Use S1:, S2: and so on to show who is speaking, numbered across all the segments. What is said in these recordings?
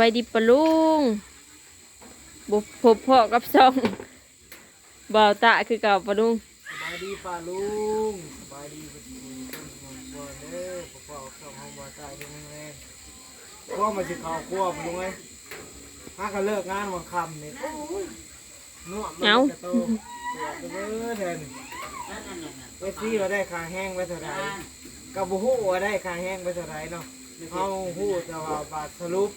S1: บายดีปะลุงบุพบพ่อกับซ่องบ่าวตะคือเก่าปะลุง
S2: สบายดีป้าลุงสบายดีปฏิบัติคนของบัวเด้อพ่อพ่อเข้าห้องบัวใจเด้อแม่ๆพ่อมาสิเข้าครัวป้าลุงเอ้ยถ้าก็เลิกงานวันค่ำนี่โอ้ยนวดมันจะโตเดือดเด้อแทนไปซี่เราได้ค่าแห้งไปเท่าไหร่กับบุหูว่าได้ค่าแห้งไปเท่าไหร่เนาะเฮาฮู้แต่ว่าบาทสรุป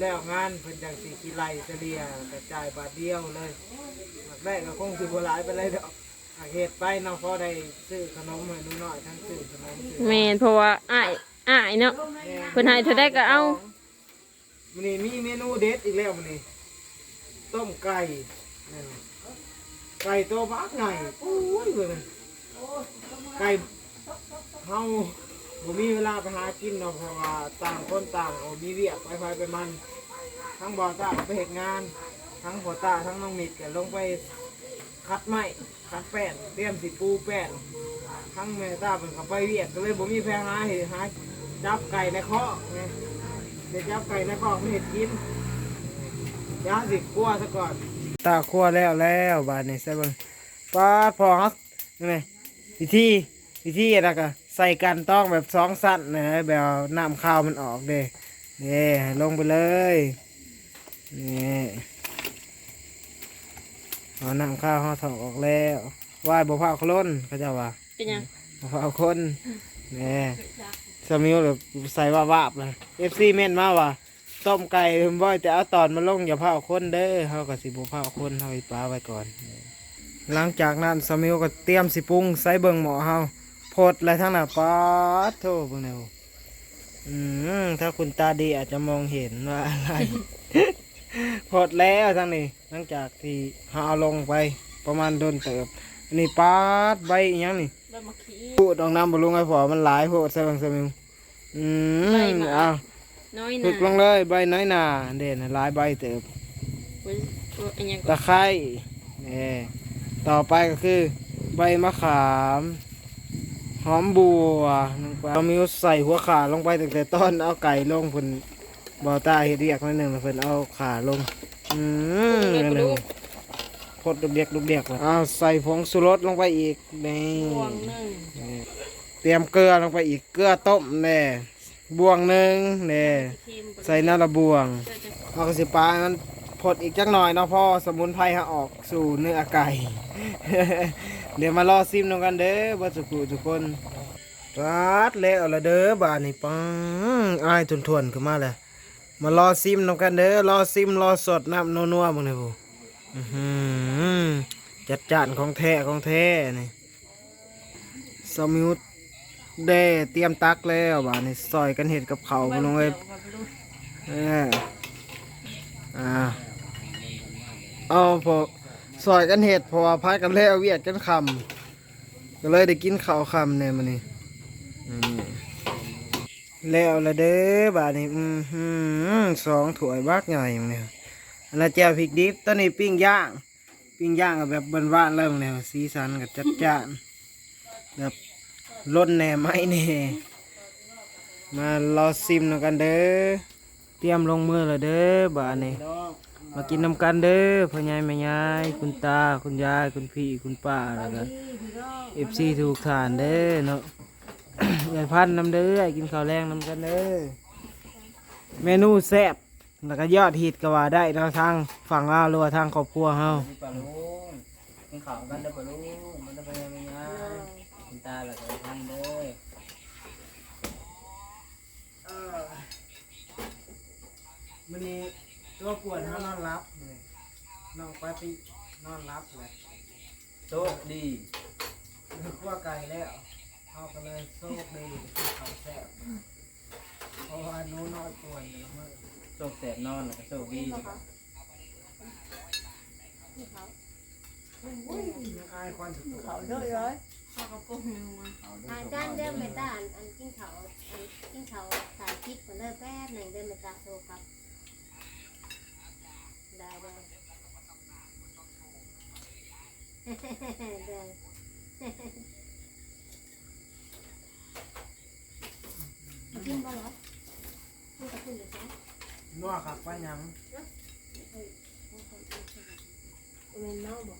S2: แล้วงานเพิ่นจังสิกี่ไร่เฉลี่ยกระจายบาทเดียวเลยหลักได้ก็คงสิบ่หลายไปเลยดอกอาเหตุไปเนาะพอได้ซื้อขนมให้หนูน้อยทั้งซื้อขนมซื้อ
S1: แม่นเพราะว่าอ้ายอ้ายเนาะเพิ่นให้เท่าใดก็เอา
S2: มันนี่มีเมนูเด็ดอีกแล้วมันนี่ต้มไก่นี่นะไก่ตัวบักใหญ่โอ้ยเบิ่งไก่เฮา บ่มีเวลาไปหากินเนาะเพราะว่าต่างคนต่างเอามีเวียกไปไปไปมัน ทั้งบอตาไปเฮ็ดงาน ทั้งพ่อตาทั้งน้องมิดก็ลงไปคัดไม้คัดแป้นเตรียมสิปูแป้นทั้งแม่ตาเป็นกับไปเวียดก็เลยบ่มีแพงหาเห็ดหาจับไก่ในคอกไงเดี๋ยวจับไก่ในคอกไม่เห็ดกินยาสิคั่วซะก่อนตาคั่วแล้วแล้วบาดนี้ใส่เบิ่งปาดพอครับนี่ไงวิธีวิธีอะไรก็ ใส่กันต้องแบบสองสั้นนะแบบเอาน้ำข้าวมันออกเด้นี่ลงไปเลยนี่เอาน้ำข้าวห่อถอกออกแล้วไหว้บ่พาโคล้นเขาเจะว่า
S1: เป็นหยัง
S2: เอาคนแหนี่สมิวแบบใส่ว่าบาบเลยเอฟซีเม่นมาว่าต้มไก่ผมบ่อยแต่เอาตอนมาลงอย่าเผาคนเด้อเขาก็สิบ่เผาคนเขาไปปลาไว้ก่อน หลังจากนั้นสมิวก็เตรียมสิปรุงใส่เบิ่งหมอเฮาโพดอะไรทั้งนั้นป๊าดโทเบิ่งแนวอืมถ้าคุณตาดีอาจจะมองเห็นว่าอะไรโพดแล้วทั้งนี้หลังจากที่เขาเอาลงไปประมาณโดนเติบอันนี้ป๊าดใบอีหยังนี่
S1: ใบมะขี
S2: พูดออกน้ำบำรุงไอ้ฝอมันหลายโพดใส่บังสมิวอื
S1: ใบ
S2: ม
S1: หมา
S2: เอา
S1: น้อย
S2: ฝึ
S1: น่ะ
S2: กลงเลยใบน้อยหนาเด่นหลายใบเติบ
S1: เว้ยเว้ยอันหยัง
S2: ตะไคร้นี่ต่อไปก็คือ ใบมะขาม หอมบัวลงไปเรามีใส่หัวขาลงไปตั้งแต่ต้นเอาไก่ลงเพิ่นบอตาเฮ็ดเรียกหนิดหนึ่งแล้วเพิ่นเอาขาลงอืม
S1: เลือด
S2: นั่น
S1: ปะ
S2: หนึ่
S1: ลุ
S2: ง
S1: ง
S2: พดดุกเดียกดุกเดียกเลยเอาใส่ผงสุรสลงไปอีกนี่
S1: บวงหนึง
S2: เตรียมเกลือลงไปอีกเกลือต้มแน่บวงหนึ่งแน่
S1: ทีมปะลุง
S2: ใส่น้ำละบวง
S1: เจ้าจะ
S2: เอากระสิปลาให้มัน พดอีกจักหน่อยเนาะพ่อสมุนไพรฮะออกสู่เนื้อไก่ เดี๋ยวมารอซิมนกันเด้อบัสุกุทุกคนรัดแล้วละเด้อบานนี่ปังอายทวนๆขึ้นมาเลยมารอซิมนกันเด้อรอซิมรอสดน้ำนัวๆมึงเลยผู้อื้อหือจัดจานของแท้ของแท้นี่สมิวเด้เตรียมตักแล้วบานนี่ซอยกันเห็ดกับเขาพี่น้องเอ้ย
S1: เขีย
S2: อ่า เอาพอซอยกันเห็ดพราะว่าพัดกันแล้วเวียดกันคำก็เลยได้กินข้าวคำเนี่ยมันนี่แล้วละเด้อบาดนี้อืมสองถ้วยบักใหญ่มันเนี่ยอันนั้นแจ่วพริกดิบตอนนี้ปิ้งย่างปิ้งย่างกับแบบบ้านๆเลยมันเนี่ยสีสันกับจัดจ้านแบบล้นแหน่ไม้แหน่มารอซิมนกันเด้อเตรียมลงมือแล้วเด้อบาดนี้ มากินน้ำกันเด้อพ่อใหญ่แม่ยายคุณตาคุณยายคุณพี่คุณป้าแล้วก็เอฟซีถูกฐานเด้อเนาะยายพันน้ำเด้อให้กินข้าวแรงน้ำกันเด้อเมนูแซ่บแล้วก็ยอดฮิตก็ว่าได้เนาะทางฝั่งลาวหรือว่าทางครอบครัวเฮา
S3: ปลาลุงกินข้าวกันเด้อปลาลุงมันจะไปยังไงคุณตาหลักไปทำเด้อ
S2: มันนี้ ตัวปวดเฮานอนรับเลยน้องปาตินอนรับเลย
S3: โชคดี
S2: คั่วไก่แล้วเฮาก็เลยโชคดีที่เขาวแซ่บเพราะว่าหนูนอนป่วยอยู่มื้อ
S3: โชคแสบนอนแล้วก็โชคดี
S2: อายควันสุด
S4: เขาด้วยเลย
S1: ข้าวกระปุกหนึงมา
S4: อาจารย์เดิมเมตาอันอันกินเขาอันกินเขาสายคิดคนเลิกแป๊บหนึ่งเดิมเมตาโซครับได้ได้ได้ กินบ่เหรอคุณกับคุณอยู่ใช่
S2: นวด
S5: วขักไปหยัง
S4: เป็นเน่าบ่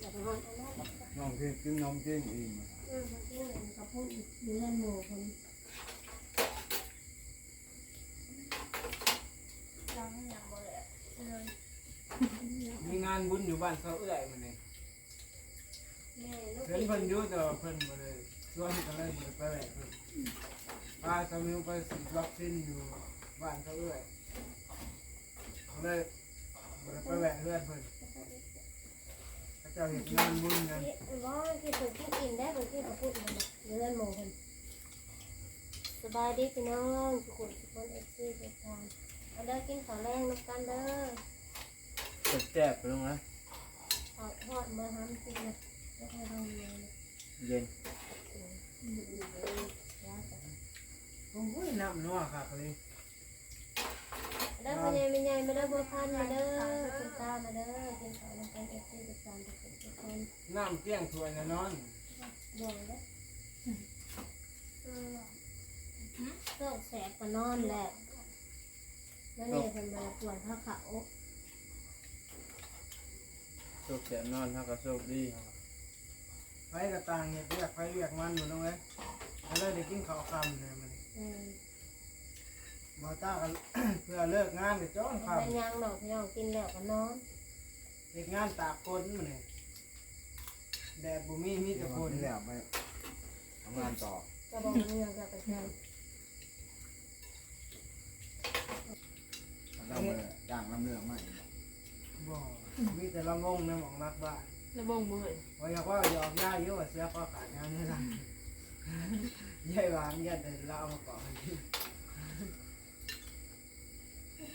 S4: อย่าไปฮอนอนนั้น
S6: น้องก่งกินน้องเก่งเอง
S4: เออมันกินกับพูดเดือนหมู่คน
S2: มีงานบุญ อยู่บ้านเขาเอื้อยมันนี่
S4: แม่ลูก
S2: เพิ่นเพิ่นอยู่แต่ว่าเพิ่นบ่ได้ชวนกันเลยบ่ได้ไปแหวะเพิ่นพาสามิวไปฉีดวัคซีนอยู่บ้านเขาเอื้อยเลยบ่ได้ไปแหวะเพื่อนเพิ่นเขาเจ้าเฮ็ดงานบุญกัน
S4: ว่าที่คนที่กินได้คนที่เขาพูดมันเดือนหมู่คนสบายดีพี่น้องทุกคนทุกคนเอฟซีทุกท่านเอาเด้อกินข้าวแรงน้ำกันเด้อ
S2: แซ่บๆไปลงนะ
S4: ทอดทอดมาทำกินนะแล้วให้เราเลย
S2: เย็น
S4: แล้วแต่
S2: โอ้ยน้ำนัวคักเลย
S4: เด้อพ่อใหญ่แม่ใหญ่มาเด้อบัวพันธุ์มาเด้อคุณตามาเด้อกินข้าวน้ำกันเอฟซีทุกท่านทุกคนทุกคน
S2: น้ำเกี้ยงถ้วยแน่นอน
S4: บ่อยเด้อเสื้อแสบก็นอนแหละแล้วนี่เพิ่นมาปวดพระเขา
S2: โชคแสนนอนเฮาก็โชคดีไปกระต่างเฮ็ดเรียกไปเรียกมันอยู่น้องเอ้ยก็เลยได้กินข้าวค่ำเนี่ยมัน
S4: อืม
S2: บ่ต้ากัน เพื่อเลิกงานก็จ้อนค่ำ
S4: เป็นยังหนอกพี่น้องกินแล้วก็นอน
S2: เด็กงานตากฝนมันนี่แดดบ่มีมีแต่ฝน
S6: นี่แหละไปทำงานต่อ
S4: ก็บอกเรื่องกับประชาชน
S6: เราไปจ้างลำเรื่องใหม่
S2: บ่มีแต่ละงงในหม่องรักบ้าน
S1: แล้วบ่งบ่เห็น
S2: ว่าอยากว่าหยอกย่าอยู่ว่าเสียก็ขาดงานนี่ล่ะยายหวานยัดได้เราเอามาก่อน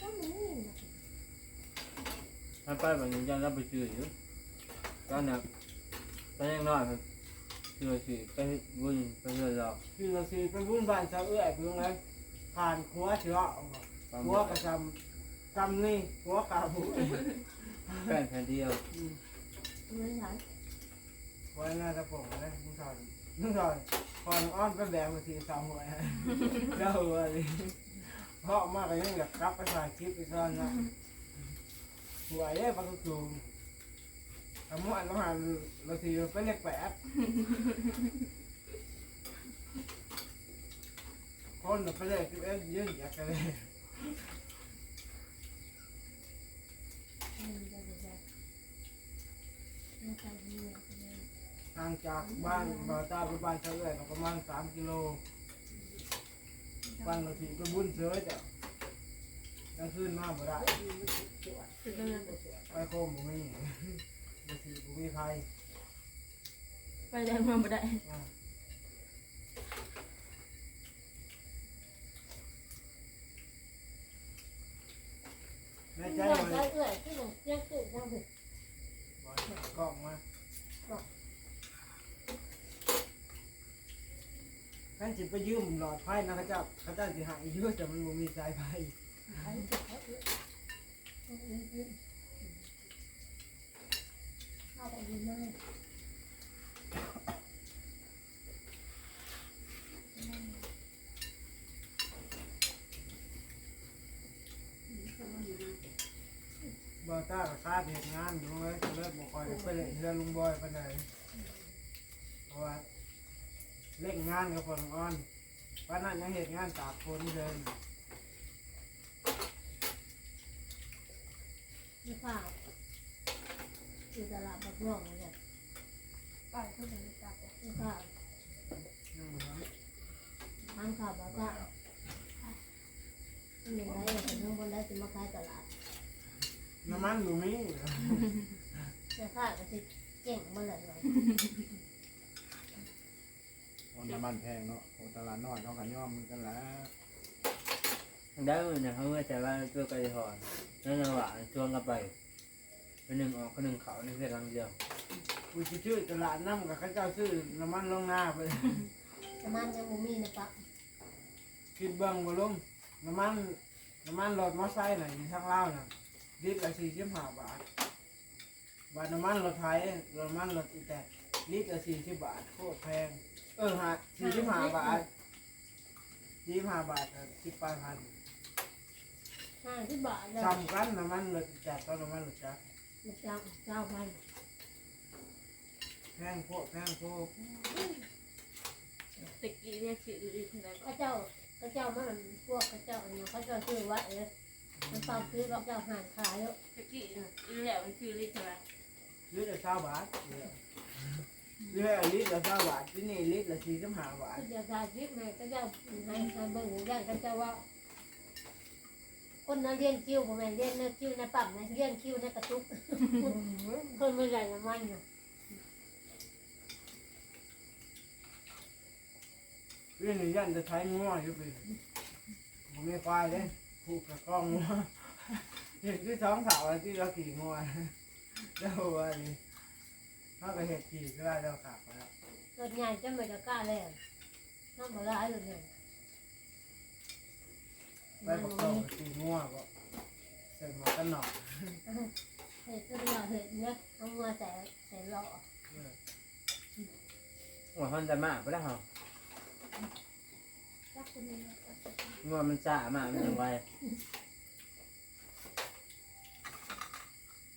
S4: ก็มีนะ
S7: ถ้าไปแบบนี้ยังรับไปซื้ออยู่ก็นะไปยังน้อยครับซื้อสิไปวุ่นไปเรื่อยเรา
S2: คือเราสิไปบุญบ้านชาวเอื้อยไปตรงนั้นผ่านครัวเชื้อเอามาครัวกระจำจำนี่ครัวกาบุ
S7: แป้นแค่เดียว
S4: เงินหลาย
S2: ไว้หน้าตะปงนะมึงสอนมึงสอนพอน้องอ้อนไปแบกมาทีสองหัวเจ้าหัวเลยเพราะมากเลยยังอยากกลับไปถ่ายคลิปอีกตอนนะหัวเอ้ปลากระตูมทำมั่วน้องหันเราทีไปเล็กแปดคนไปเลยสิบเอ็ดยืนอยากกันเลย
S4: เงินจะไปจะไม่ใช่เงิน
S2: ห่างจากบ้านบ่าวตาไปบ้านเฉลยก็ประมาณสามกิโลบ้านเราทีไปบุญเสือจ้ะกลางคืนมาบ่ได้
S1: คือเรื่อง
S2: ไปโคมบุมีบุสีบุมีไฟ
S1: ไปแรงมาบ่ได้
S2: แม่ใจ
S4: ใจ
S2: เล
S4: ใจ
S2: ย
S4: เอื้อยที่หนูเรียกตื่นจังถึง
S2: กล้องมา ท่านจิตไปยืมหลอดไฟนะข้าเจ้าข้าเจ้าสิหายเยอะแต่มันบ่มีสายไฟ
S4: เข้าไปดีมาก
S2: บ่าวตากับคาดเหตุงานอยู่เลยก็เลยบอกคอยไปเล่นเรือลุงบอยไปานเพราะว่า เล่นงานกับคนอ่อนวันนั้นยังเหตุงานตากฝนเดิน
S4: ไม่ฝากอยู่ตลาดบักม่วงเลยเนี่ยไปทุกคนจับไม่ฝาก
S2: ยังบ่ทัน
S4: ทางข่าวบอกว่าไม่มีอะไรเห็นข้างบนได้จะมาขายตลาด
S2: น้ำมันบ่มี
S4: แต่ข้าก็จะเก่งมาเลยเลย
S6: วั นน้ำมันแพงเนาะโอตลาดน้อยเขากันย่อมมือกันแล้ว
S7: ได้เนี่ยเขาเมื่อใจว่าตัวไก่ถอนนั่นจังหวะชวนกันไปเป็นหนึ่งออกคนหนึ่งเขาในเพียงครั้งเดียว
S2: กูสิชื่อตลาดน้ำกับข้าเจ้าซื้อน้ำมันลงหน้าไป
S4: ประมาณยังบ่มีนะปะ
S2: คิดเบิ่งบ่ลงน้ำมันน้ำมันรถมอไซค์น่ะอยู่ทางลาวน่ะลิตรละ45บาทบาทน้ำมันรถไทยรถน้ำมันรถอีแตกลิตรละ40บาทโคตรแพง เออฮะ45บาท45บาทอะ10ปลายพัน
S4: ที่บาทเลย
S3: ซ้ำกันน้ำมันรถจักรก็น้ำมันรถจักร
S4: มันเจ้าเจ้ามัน
S3: แพงโพดแพงโพด
S1: ตะกี้เนี่ยชื่ออีกแล้ว
S4: ก็เจ้าก็เจ้ามันพวกก็เจ้าเนี่ยเขาเจ้าซื้อไว้เออมันตามซื้อก็เจ้าหานขายแล้ว
S1: ตะกี้เนี่ยอีแล้วมันชื่อลิทอะไร
S3: ลิตรละเก้าบาทเรือลิตรละเก้าบาทที่นี่ลิตรละสี่สิบห้าบาท
S4: ก็จ้าชายชิปแม่ก็จ้าให้ให้เบิ่งย่างก็จ้าว่า คนนั้นเรียนคิวผมแม่เรียนคิวในปั๊มนะเรียนคิวในกระตุก คนไม่ใหญ่ละมันเนาะ
S3: เรื่อนี้ยันจะใช้งัวอยู่ปีผมไม่ควายเลยผูกกับกล้องงัวเห็นที่สองสาวที่เราขี่งัวแล้วว่านี่ ถ้าไปเห็ดขี่ก็ได้เราขับไปแล้ว
S4: รถใหญ่จะไม่จะกล้าเลยน้ำปลาเลยเนี่ย
S3: ไปประกอบขี่งัวก็เสร็จมากันหนอก
S4: เห็ดก็เวลาเห็ดเนี่ยเอามาใส่ใส่หล่อ
S7: หัวฮอนจะมากไปแล้วเหรอ
S4: จักคนนี้
S7: งัวมันซ่ามากมันจังไว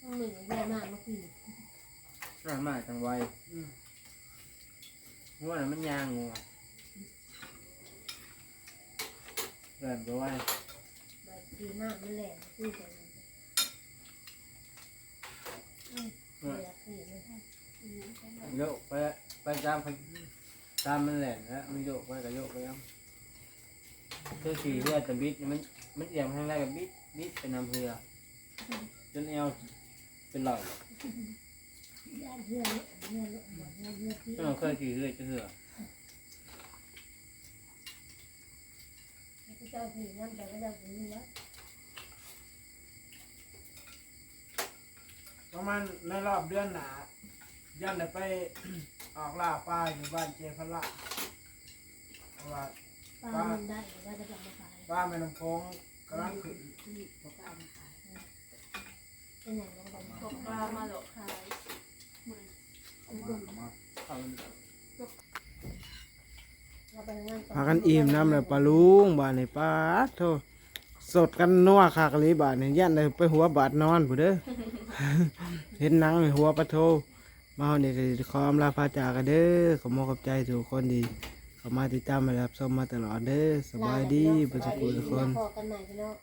S4: ต้องหนึ่งแย่มากเมื่อกี้
S7: ซ่ามากจังไว
S3: อืม
S7: งัวน่ะมันยางงัวเริ่มด้วย
S4: แบบดีมากมันแหลมคือกันเสียคือเลย
S7: โยกไปไปตามเขาตามมันแหละแล้วมันโยกไปก็โยกไปยังเพื่อสีเรือแต่บิดมันมันเอียงทางแรกกับบิดบิดเป็นน้ำเรือจนเอวเป็นหลอด
S4: ย่
S7: ก็เคยขี่เรือจะเถื่อ
S4: เจ้าผีนั่นแต่ก็เจ้าผีนี่แล้ว
S3: ประมาณในรอบเดือนหนายันได้ไป ออกล่าปลาอยู่บ้านเจพละเพราะว่า
S4: ปลามันได้ก็จะกลับมาขาย
S3: ปลาแม่น้ำโขงกำลังขึ้น
S4: เป็นอย่างไรก็
S1: ตกปลามาหลอกขาย
S7: เขา
S4: เราไปงาน
S2: พากันอิ่มน้ำเลยปลาลุงบานในปลาโทสดกันนัวคากะลีบานนี่ยันเลยไปหัวบาดนอนผู้เด้อ เห็นหนังในหัวปลาโท มาเฮานี่ก็สิขออำลาพาจากกันเด้อขอมอบขอบใจทุกคนดีเข้ามาติดตามมารับชมมาตลอดเด้อสบายดีบ่ทุกคนทุกคน
S4: พอกันใหม่พี่น้อง